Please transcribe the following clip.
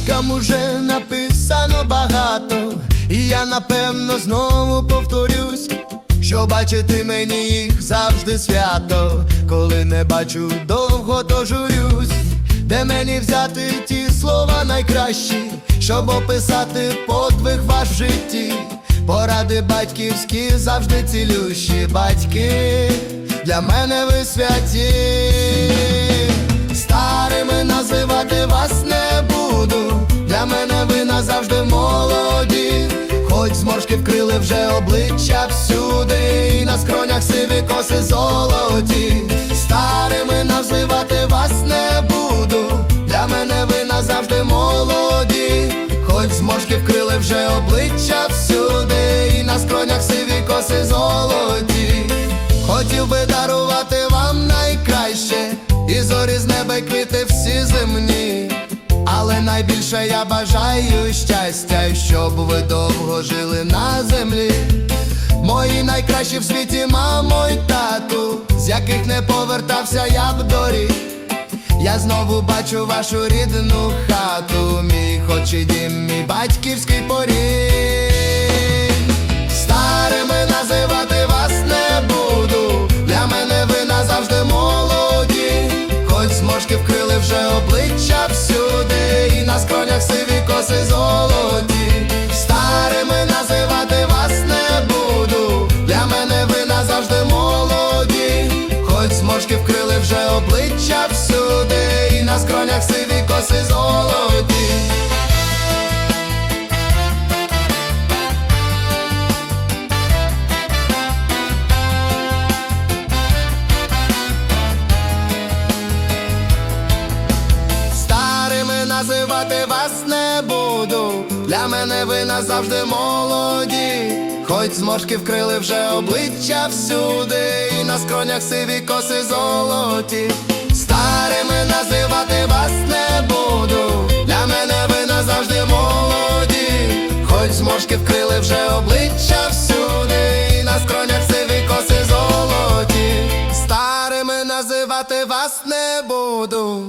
Батькам уже написано багато, і я напевно знову повторюсь, що бачити мені їх завжди свято, коли не бачу довго, то де мені взяти ті слова найкращі, щоб описати подвиг ваш в житті, поради батьківські завжди цілющі. Батьки, для мене ви святі. Хоч вкрили вже обличчя всюди, і на скронях сиві коси золоті. Старими називати вас не буду. Для мене ви назавжди молоді. Хоч зморшки вкрили вже обличчя всюди, і на скронях сиві коси золоті. Найбільше я бажаю щастя, щоб ви довго жили на землі. Мої найкращі в світі, мамо й тату, з яких не повертався я б до рік. Я знову бачу вашу рідну хату, мій хоч і дім, мій батьківський поріг. Старими називати вас не буду. Для мене ви назавжди молоді. Хоч зморшки вкрили вже обличчя вже обличчя всюди, і на скронях сиві коси золоті. Називати вас не буду. Для мене ви назавжди молоді. Миготь зморшки вкрили вже обличчя всюди, І на скронях сиві коси золоті. Старими називати вас не буду. Для мене ви назавжди молоді. Хоч зморшки вкрили вже обличчя всюди, І на скронях сиві коси золоті. Старими називати вас не буду.